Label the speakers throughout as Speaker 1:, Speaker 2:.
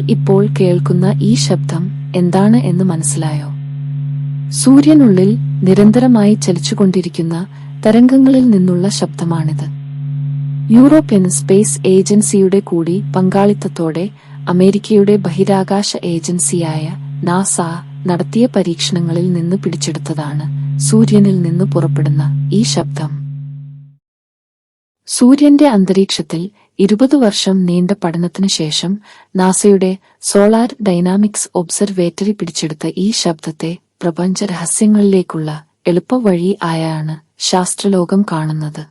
Speaker 1: ഇപ്പോൾ കേൾക്കുന്ന ഈ ശബ്ദം എന്താണ് എന്ന് മനസ്സിലായോ? സൂര്യനുള്ളിൽ നിരന്തരമായി ചലിച്ചുകൊണ്ടിരിക്കുന്ന തരംഗങ്ങളിൽ നിന്നുള്ള ശബ്ദമാണിത്. യൂറോപ്യൻ സ്പേസ് ഏജൻസിയുടെ കൂടി പങ്കാളിത്തത്തോടെ അമേരിക്കയുടെ ബഹിരാകാശ ഏജൻസിയായ നാസ നടത്തിയ പരീക്ഷണങ്ങളിൽ നിന്ന് പിടിച്ചെടുത്തതാണ് സൂര്യനിൽ നിന്ന് പുറപ്പെടുന്ന ഈ ശബ്ദം. സൂര്യന്റെ അന്തരീക്ഷത്തിൽ ഇരുപത് വർഷം നീണ്ട പഠനത്തിനു ശേഷം നാസയുടെ സോളാർ ഡൈനാമിക്സ് ഒബ്സർവേറ്ററി പിടിച്ചെടുത്ത ഈ ശബ്ദത്തെ പ്രപഞ്ച രഹസ്യങ്ങളിലേക്കുള്ള എളുപ്പവഴി ആയാണ് ശാസ്ത്രലോകം കാണുന്നത്.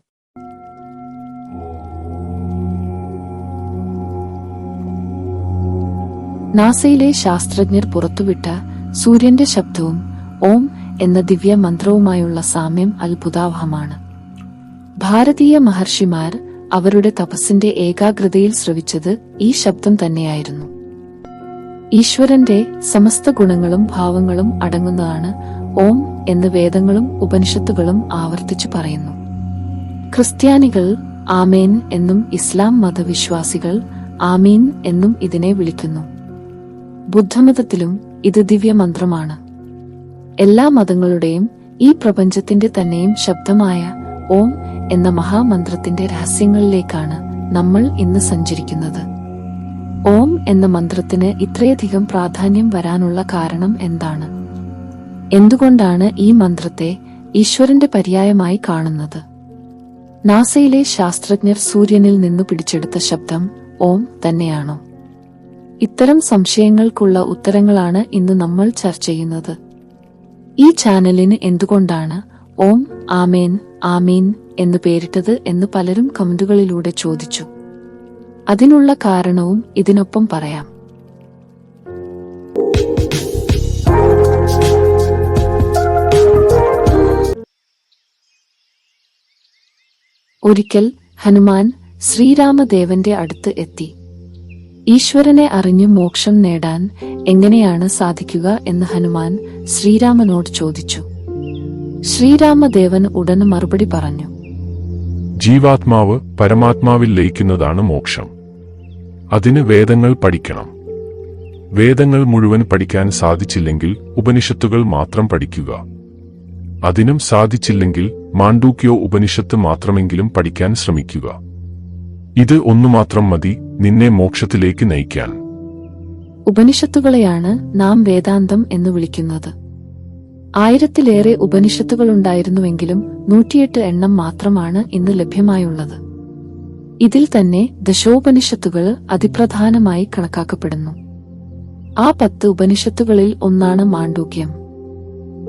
Speaker 1: നാസയിലെ ശാസ്ത്രജ്ഞർ പുറത്തുവിട്ട സൂര്യന്റെ ശബ്ദവും ഓം എന്ന ദിവ്യ മന്ത്രവുമായുള്ള സാമ്യം അത്ഭുതാവഹമാണ്. ഭാരതീയ മഹർഷിമാർ അവരുടെ തപസ്സിന്റെ ഏകാഗ്രതയിൽ ശ്രവിച്ചത് ഈ ശബ്ദം തന്നെയായിരുന്നു. ഈശ്വരന്റെ സമസ്ത ഗുണങ്ങളും ഭാവങ്ങളും അടങ്ങുന്നതാണ് ഓം എന്ന് വേദങ്ങളും ഉപനിഷത്തുകളും ആവർത്തിച്ചു പറയുന്നു. ക്രിസ്ത്യാനികൾ ആമേൻ എന്നും ഇസ്ലാം മതവിശ്വാസികൾ ആമീൻ എന്നും ഇതിനെ വിളിക്കുന്നു. ബുദ്ധമതത്തിലും ഇത് ദിവ്യമന്ത്രമാണ്. എല്ലാ മതങ്ങളുടെയും ഈ പ്രപഞ്ചത്തിന്റെ തന്നെയും ശബ്ദമായ ഓം എന്ന മഹാമന്ത്രത്തിന്റെ രഹസ്യങ്ങളിലേക്കാണ് നമ്മൾ ഇന്ന് സഞ്ചരിക്കുന്നത്. ഓം എന്ന മന്ത്രത്തിന് ഇത്രയധികം പ്രാധാന്യം വരാനുള്ള കാരണം എന്താണ്? എന്തുകൊണ്ടാണ് ഈ മന്ത്രത്തെ ഈശ്വരന്റെ പര്യായമായി കാണുന്നത്? നാസയിലെ ശാസ്ത്രജ്ഞർ സൂര്യനിൽ നിന്നു പിടിച്ചെടുത്ത ശബ്ദം ഓം തന്നെയാണോ? ഇത്തരം സംശയങ്ങൾക്കുള്ള ഉത്തരങ്ങളാണ് ഇന്ന് നമ്മൾ ചർച്ച ചെയ്യുന്നത്. ഈ ചാനലിന് എന്തുകൊണ്ടാണ് ഓം ആമേൻ ആമീൻ എന്ന് പേരിട്ടത് എന്ന് പലരും കമന്റുകളിലൂടെ ചോദിച്ചു. അതിനുള്ള കാരണവും ഇതിനൊപ്പം പറയാം. ഒരിക്കൽ ഹനുമാൻ ശ്രീരാമദേവന്റെ അടുത്ത് എത്തി. ഈശ്വരനെ അറിഞ്ഞു മോക്ഷം നേടാൻ എങ്ങനെയാണ് സാധിക്കുക എന്ന് ഹനുമാൻ ശ്രീരാമനോട് ചോദിച്ചു. ശ്രീരാമദേവൻ ഉടൻ മറുപടി പറഞ്ഞു.
Speaker 2: ജീവാത്മാവ് പരമാത്മാവിൽ ലയിക്കുന്നതാണ് മോക്ഷം. അതിന് വേദങ്ങൾ പഠിക്കണം. വേദങ്ങൾ മുഴുവൻ പഠിക്കാൻ സാധിച്ചില്ലെങ്കിൽ ഉപനിഷത്തുകൾ മാത്രം പഠിക്കുക. അതിനും സാധിച്ചില്ലെങ്കിൽ മാണ്ഡൂക്യോ ഉപനിഷത്ത് മാത്രമെങ്കിലും പഠിക്കാൻ ശ്രമിക്കുക. ഇത് ഒന്നുമാത്രം മതി നിന്നെ മോക്ഷത്തിലേക്ക് നയിക്കാൻ.
Speaker 1: ഉപനിഷത്തുകളെയാണ് നാം വേദാന്തം എന്ന് വിളിക്കുന്നത്. ആയിരത്തിലേറെ ഉപനിഷത്തുകളുണ്ടായിരുന്നുവെങ്കിലും നൂറ്റിയെട്ട് എണ്ണം മാത്രമാണ് ഇന്ന് ലഭ്യമായുള്ളത്. ഇതിൽ തന്നെ ദശോപനിഷത്തുകൾ അതിപ്രധാനമായി കണക്കാക്കപ്പെടുന്നു. ആ പത്ത് ഉപനിഷത്തുകളിൽ ഒന്നാണ് മാണ്ഡൂക്യം.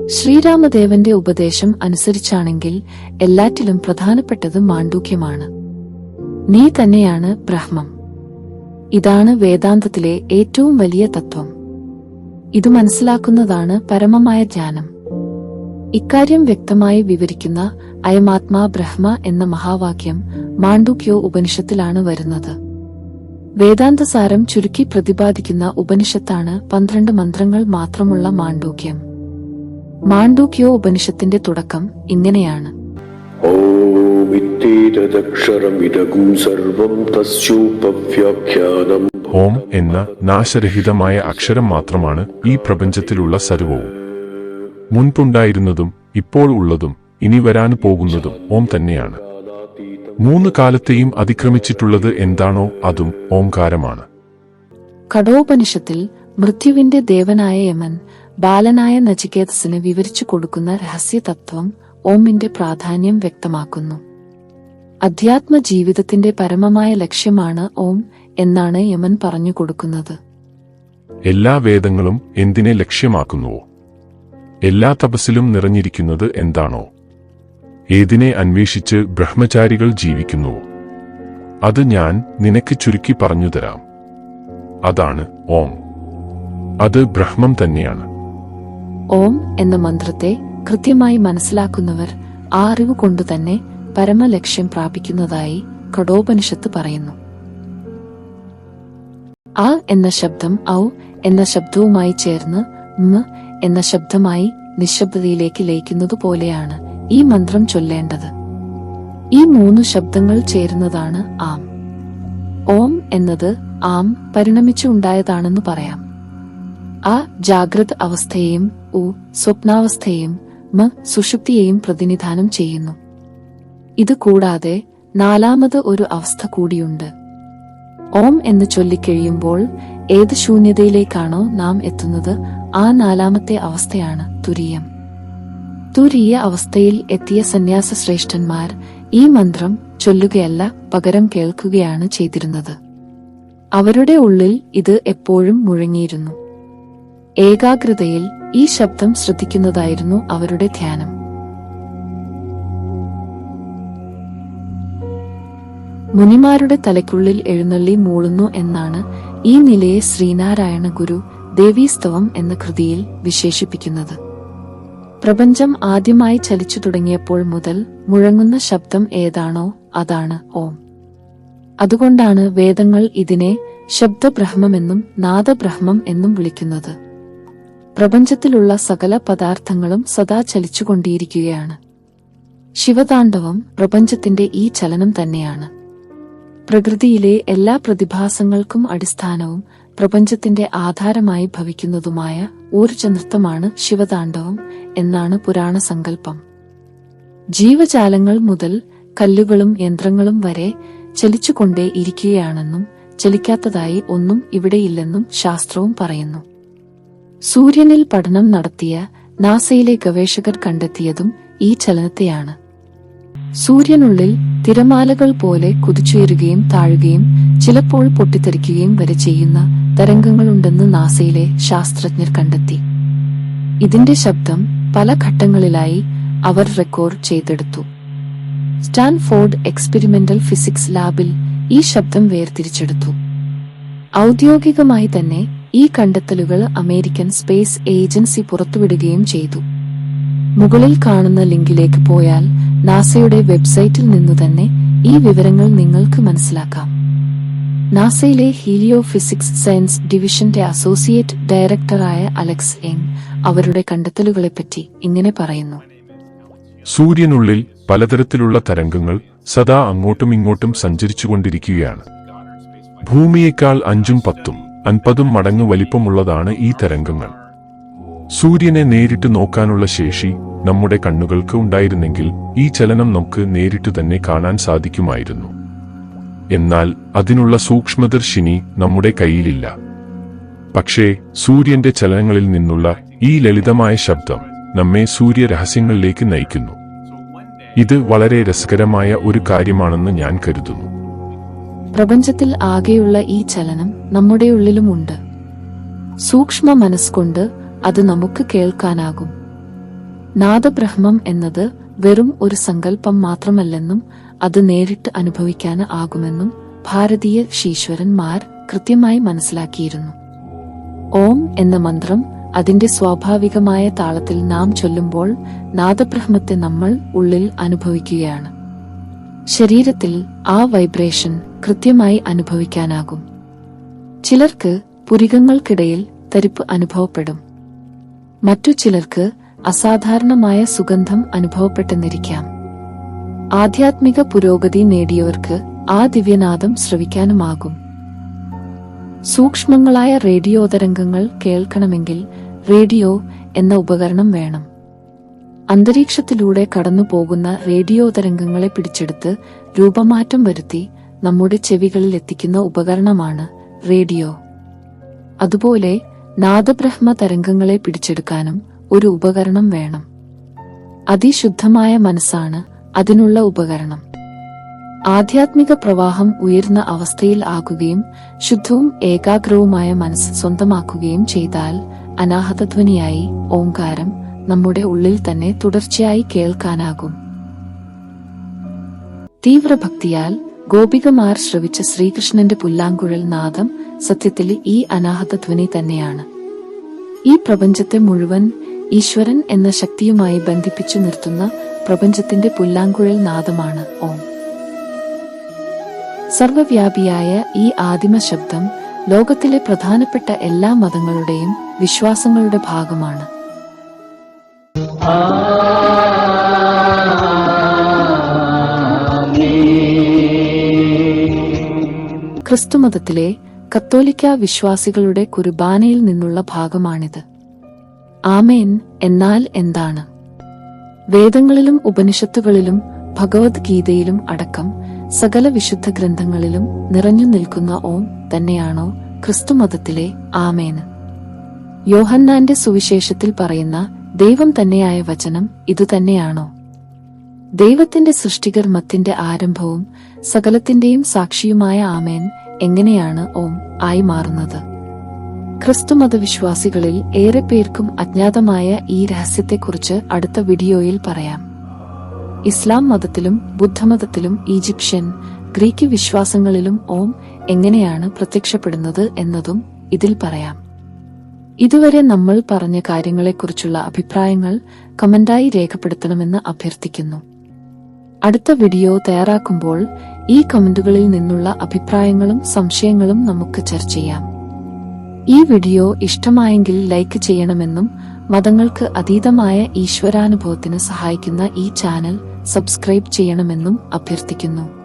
Speaker 1: ശ്രീരാമദേവന്റെ ഉപദേശം അനുസരിച്ചാണെങ്കിൽ എല്ലാറ്റിലും പ്രധാനപ്പെട്ടത് മാണ്ഡൂക്യമാണ്. നീ തന്നെയാണ് ബ്രഹ്മം. ഇതാണ് വേദാന്തത്തിലെ ഏറ്റവും വലിയ തത്വം. ഇത് മനസ്സിലാക്കുന്നതാണ് പരമമായ ജ്ഞാനം. ഇക്കാര്യം വ്യക്തമായി വിവരിക്കുന്ന അയമാത്മാ ബ്രഹ്മ എന്ന മഹാവാക്യം മാണ്ഡുക്യോ ഉപനിഷത്തിലാണ് വരുന്നത്. വേദാന്തസാരം ചുരുക്കി പ്രതിപാദിക്കുന്ന ഉപനിഷത്താണ് പന്ത്രണ്ട് മന്ത്രങ്ങൾ മാത്രമുള്ള മാണ്ഡൂക്യം. മാണ്ഡൂക്യോ ഉപനിഷത്തിന്റെ തുടക്കം ഇങ്ങനെയാണ്.
Speaker 3: ഓമിത്തേതദക്ഷരമിതകും സർവം തസ്യോപവ്യാഖ്യാനം.
Speaker 2: ഓം എന്ന നാശരഹിതമായ അക്ഷരം മാത്രമാണ് ഈ പ്രപഞ്ചത്തിലുള്ള സർവവും മുൻപുണ്ടായിരുന്നതും ഇപ്പോൾ ഉള്ളതും ഇനി വരാൻ പോകുന്നതും ഓം തന്നെയാണ്. മൂന്ന് കാലത്തെയും അതിക്രമിച്ചിട്ടുള്ളത് എന്താണോ അതും ഓംകാരമാണ്.
Speaker 1: കഠോപനിഷത്തിൽ മൃത്യുവിന്റെ ദേവനായ യമൻ ബാലനായ നചികേതസിന് വിവരിച്ചു കൊടുക്കുന്ന രഹസ്യതത്വം ഓമിന്റെ പ്രാധാന്യം വ്യക്തമാക്കുന്നു. അധ്യാത്മ ജീവിതത്തിന്റെ പരമമായ ലക്ഷ്യമാണ് ഓം എന്നാണ് യമൻ പറഞ്ഞു കൊടുക്കുന്നത്.
Speaker 2: എല്ലാ വേദങ്ങളും എന്തിനെ ലക്ഷ്യമാക്കുന്നുവോ? എല്ലാ തപസ്സിലും നിറഞ്ഞിരിക്കുന്നത് എന്താണോ? ഏതിനെ അന്വേഷിച്ച് ബ്രഹ്മചാരികൾ ജീവിക്കുന്നു? അത് ഞാൻ നിനക്ക് ചുരുക്കി പറഞ്ഞു തരാം. അതാണ് ഓം. അത് ബ്രഹ്മം തന്നെയാണ്.
Speaker 1: ഓം എന്ന മന്ത്രത്തെ കൃത്യമായി മനസ്സിലാക്കുന്നവർ ആ അറിവ് കൊണ്ടുതന്നെ പരമലക്ഷ്യം പ്രാപിക്കുന്നതായി കഠോപനിഷത്ത് പറയുന്നു. ആ എന്ന ശബ്ദം ഔ എന്ന ശബ്ദവുമായി ചേർന്ന് എന്ന ശബ്ദമായി നിശബ്ദതയിലേക്ക് ലയിക്കുന്നതുപോലെയാണ് ഈ മന്ത്രം ചൊല്ലേണ്ടത്. ഈ മൂന്ന് ശബ്ദങ്ങൾ ചേരുന്നതാണ് ആം. ഓം എന്നത് ആം പരിണമിച്ചു ഉണ്ടായതാണെന്ന് പറയാം. ആ ജാഗ്രത അവസ്ഥയെയും ഉ സ്വപ്നാവസ്ഥയെയും മ സുഷുപ്തിയെയും പ്രതിനിധാനം ചെയ്യുന്നു. ഇത് കൂടാതെ നാലാമത് ഒരു അവസ്ഥ കൂടിയുണ്ട്. ഓം എന്ന് ചൊല്ലിക്കഴിയുമ്പോൾ ഏത് ശൂന്യതയിലേക്കാണോ നാം എത്തുന്നത് ആ നാലാമത്തെ അവസ്ഥയാണ് തുരീയം. തുരീയ അവസ്ഥയിൽ എത്തിയ സന്യാസ ശ്രേഷ്ഠന്മാർ ഈ മന്ത്രം ചൊല്ലുകയല്ല പകരം കേൾക്കുകയാണ് ചെയ്തിരുന്നത്. അവരുടെ ഉള്ളിൽ ഇത് എപ്പോഴും മുഴങ്ങിയിരുന്നു. ഏകാഗ്രതയിൽ ഈ ശബ്ദം ശ്രദ്ധിക്കുന്നതായിരുന്നു അവരുടെ ധ്യാനം. മുനിമാരുടെ തലയ്ക്കുള്ളിൽ എഴുന്നള്ളി മൂളുന്നു എന്നാണ് ഈ നിലയെ ശ്രീനാരായണ ഗുരു ദേവീസ്തവം എന്ന കൃതിയിൽ വിശേഷിപ്പിക്കുന്നത്. പ്രപഞ്ചം ആദ്യമായി ചലിച്ചു തുടങ്ങിയപ്പോൾ മുതൽ മുഴങ്ങുന്ന ശബ്ദം ഏതാണോ അതാണ് ഓം. അതുകൊണ്ടാണ് വേദങ്ങൾ ഇതിനെ ശബ്ദബ്രഹ്മമെന്നും നാദബ്രഹ്മം എന്നും വിളിക്കുന്നത്. പ്രപഞ്ചത്തിലുള്ള സകല പദാർത്ഥങ്ങളും സദാ ചലിച്ചുകൊണ്ടിരിക്കുകയാണ്. ശിവതാണ്ഡവം പ്രപഞ്ചത്തിന്റെ ഈ ചലനം തന്നെയാണ്. പ്രകൃതിയിലെ എല്ലാ പ്രതിഭാസങ്ങൾക്കും അടിസ്ഥാനവും പ്രപഞ്ചത്തിന്റെ ആധാരമായി ഭവിക്കുന്നതുമായ ഊർജനൃത്തമാണ് ശിവതാണ്ഡവം എന്നാണ് പുരാണ സങ്കല്പം. ജീവജാലങ്ങൾ മുതൽ കല്ലുകളും യന്ത്രങ്ങളും വരെ ചലിച്ചുകൊണ്ടേ ഇരിക്കുകയാണെന്നും ചലിക്കാത്തതായി ഒന്നും ഇവിടെയില്ലെന്നും ശാസ്ത്രവും പറയുന്നു. സൂര്യനിൽ പഠനം നടത്തിയ നാസയിലെ ഗവേഷകർ കണ്ടെത്തിയതും ഈ ചലനത്തെയാണ്. സൂര്യനുള്ളിൽ തിരമാലകൾ പോലെ കുതിച്ചുയരുകയും താഴുകയും ചിലപ്പോൾ പൊട്ടിത്തെറിക്കുകയും വരെ ചെയ്യുന്ന തരംഗങ്ങളുണ്ടെന്ന് നാസയിലെ ശാസ്ത്രജ്ഞർ കണ്ടെത്തി. ഇതിന്റെ ശബ്ദം പല ഘട്ടങ്ങളിലായി അവർ റെക്കോർഡ് ചെയ്തെടുത്തു. സ്റ്റാൻഫോർഡ് എക്സ്പെരിമെന്റൽ ഫിസിക്സ് ലാബിൽ ഈ ശബ്ദം വേർതിരിച്ചെടുത്തു. ഔദ്യോഗികമായി തന്നെ ഈ കണ്ടെത്തലുകൾ അമേരിക്കൻ സ്പേസ് ഏജൻസി പുറത്തുവിടുകയും ചെയ്തു. മുകളിൽ കാണുന്ന ലിങ്കിലേക്ക് പോയാൽ നാസയുടെ വെബ്സൈറ്റിൽ നിന്നു തന്നെ ഈ വിവരങ്ങൾ നിങ്ങൾക്ക് മനസ്സിലാക്കാം. നാസയിലെ ഹീലിയോ ഫിസിക്സ് സയൻസ് ഡിവിഷന്റെ അസോസിയേറ്റ് ഡയറക്ടറായ അലക്സ് എങ് അവരുടെ കണ്ടെത്തലുകളെപ്പറ്റി ഇങ്ങനെ പറയുന്നു.
Speaker 2: സൂര്യനുള്ളിൽ പലതരത്തിലുള്ള തരംഗങ്ങൾ സദാ അങ്ങോട്ടും ഇങ്ങോട്ടും സഞ്ചരിച്ചുകൊണ്ടിരിക്കുകയാണ്. ഭൂമിയേക്കാൾ അഞ്ചും പത്തും അൻപതും മടങ്ങ് വലിപ്പമുള്ളതാണ് ഈ തരംഗങ്ങൾ. സൂര്യനെ നേരിട്ട് നോക്കാനുള്ള ശേഷി നമ്മുടെ കണ്ണുകൾക്ക് ഉണ്ടായിരുന്നെങ്കിൽ ഈ ചലനം നമുക്ക് നേരിട്ട് തന്നെ കാണാൻ സാധിക്കുമായിരുന്നു. എന്നാൽ അതിനുള്ള സൂക്ഷ്മദർശിനി നമ്മുടെ കയ്യിലില്ല. പക്ഷേ സൂര്യന്റെ ചലനങ്ങളിൽ നിന്നുള്ള ഈ ലളിതമായ ശബ്ദം നമ്മെ സൂര്യരഹസ്യങ്ങളിലേക്ക് നയിക്കുന്നു. ഇത് വളരെ രസകരമായ ഒരു കാര്യമാണെന്ന് ഞാൻ കരുതുന്നു.
Speaker 1: പ്രപഞ്ചത്തിൽ ആകെയുള്ള ഈ ചലനം നമ്മുടെ ഉള്ളിലുമുണ്ട് സൂക്ഷ്മ മനസ്സുകൊണ്ട് അത് നമുക്ക് കേൾക്കാനാകും. നാദബ്രഹ്മം എന്നത് വെറും ഒരു സങ്കല്പം മാത്രമല്ലെന്നും അത് നേരിട്ട് അനുഭവിക്കാൻ ആകുമെന്നും ഭാരതീയ ശീശ്വരന്മാർ കൃത്യമായി മനസ്സിലാക്കിയിരുന്നു. ഓം എന്ന മന്ത്രം അതിന്റെ സ്വാഭാവികമായ താളത്തിൽ നാം ചൊല്ലുമ്പോൾ നാദബ്രഹ്മത്തെ നമ്മൾ ഉള്ളിൽ അനുഭവിക്കുകയാണ്. ശരീരത്തിൽ ആ വൈബ്രേഷൻ കൃത്യമായി അനുഭവിക്കാനാകും. ചിലർക്ക് പുരികങ്ങൾക്കിടയിൽ തരിപ്പ് അനുഭവപ്പെടും. മറ്റു ചിലർക്ക് അസാധാരണമായ സുഗന്ധം അനുഭവപ്പെട്ടെന്നിരിക്കാം. ആധ്യാത്മിക പുരോഗതി നേടിയവർക്ക് ആ ദിവ്യനാദം ശ്രവിക്കാനുമാകും. സൂക്ഷ്മങ്ങളായ റേഡിയോ തരംഗങ്ങൾ കേൾക്കണമെങ്കിൽ റേഡിയോ എന്ന ഉപകരണം വേണം. അന്തരീക്ഷത്തിലൂടെ കടന്നു പോകുന്ന റേഡിയോ തരംഗങ്ങളെ പിടിച്ചെടുത്ത് രൂപമാറ്റം വരുത്തി നമ്മുടെ ചെവികളിൽ എത്തിക്കുന്ന ഉപകരണമാണ് റേഡിയോ. അതുപോലെ നാദബ്രഹ്മ തരംഗങ്ങളെ പിടിച്ചെടുക്കാനും ഒരു ഉപകരണം വേണം. അതിശുദ്ധമായ മനസ്സാണ് അതിനുള്ള ഉപകരണം. ആധ്യാത്മിക പ്രവാഹം ഉയർന്ന അവസ്ഥയിൽ ആകുകയും ശുദ്ധവും ഏകാഗ്രവുമായ മനസ്സ് സ്വന്തമാക്കുകയും ചെയ്താൽ അനാഹതധ്വനിയായി ഓംകാരം നമ്മുടെ ഉള്ളിൽ തന്നെ തുടർച്ചയായി കേൾക്കാനാകും. തീവ്രഭക്തിയാൽ ഗോപികമാർ ശ്രവിച്ച ശ്രീകൃഷ്ണന്റെ പുല്ലാങ്കുഴൽ നാദം സത്യത്തിൽ ഈ അനാഹതധ്വനി തന്നെയാണ്. ഈ പ്രപഞ്ചത്തെ മുഴുവൻ ഈശ്വരൻ എന്ന ശക്തിയുമായി ബന്ധിപ്പിച്ചു നിർത്തുന്ന പ്രപഞ്ചത്തിന്റെ പുല്ലാങ്കുഴൽ നാദമാണ് ഓം. സർവവ്യാപിയായ ഈ ആദിമ ശബ്ദം ലോകത്തിലെ പ്രധാനപ്പെട്ട എല്ലാ മതങ്ങളുടെയും വിശ്വാസങ്ങളുടെ ഭാഗമാണ്. ക്രിസ്തുമതത്തിലെ കത്തോലിക്ക വിശ്വാസികളുടെ കുർബാനയിൽ നിന്നുള്ള ഭാഗമാണിത്. ആമേൻ എന്നാൽ എന്താണ്? വേദങ്ങളിലും ഉപനിഷത്തുകളിലും ഭഗവത്ഗീതയിലും അടക്കം സകല വിശുദ്ധ ഗ്രന്ഥങ്ങളിലും നിറഞ്ഞു നിൽക്കുന്ന ഓം തന്നെയാണോ ക്രിസ്തുമതത്തിലെ ആമേന് യോഹന്നാന്റെ സുവിശേഷത്തിൽ പറയുന്ന ദൈവം തന്നെയായ വചനം ഇതുതന്നെയാണോ ദൈവത്തിന്റെ സൃഷ്ടികർമ്മത്തിന്റെ ആരംഭവും സകലത്തിന്റെയും സാക്ഷിയുമായ ആമേൻ എങ്ങനെയാണ് ഓം ആയി മാറുന്നത്? ക്രിസ്തുമത വിശ്വാസികളിൽ ഏറെ പേർക്കും അജ്ഞാതമായ ഈ രഹസ്യത്തെക്കുറിച്ച് അടുത്ത വീഡിയോയിൽ പറയാം. ഇസ്ലാം മതത്തിലും ബുദ്ധമതത്തിലും ഈജിപ്ഷ്യൻ ഗ്രീക്ക് വിശ്വാസങ്ങളിലും ഓം എങ്ങനെയാണ് പ്രത്യക്ഷപ്പെടുന്നത് എന്നതും ഇതിൽ പറയാം. ഇതുവരെ നമ്മൾ പറഞ്ഞ കാര്യങ്ങളെക്കുറിച്ചുള്ള അഭിപ്രായങ്ങൾ കമന്റായി രേഖപ്പെടുത്തണമെന്ന് അഭ്യർത്ഥിക്കുന്നു. അടുത്ത വീഡിയോ തയ്യാറാക്കുമ്പോൾ ഈ കമന്റുകളിൽ നിന്നുള്ള അഭിപ്രായങ്ങളും സംശയങ്ങളും നമുക്ക് ചർച്ച ചെയ്യാം. ഈ വീഡിയോ ഇഷ്ടമായെങ്കിൽ ലൈക്ക് ചെയ്യണമെന്നും മതങ്ങൾക്ക് അതീതമായ ഈശ്വരാനുഭവത്തിന് സഹായിക്കുന്ന ഈ ചാനൽ സബ്സ്ക്രൈബ് ചെയ്യണമെന്നും അഭ്യർത്ഥിക്കുന്നു.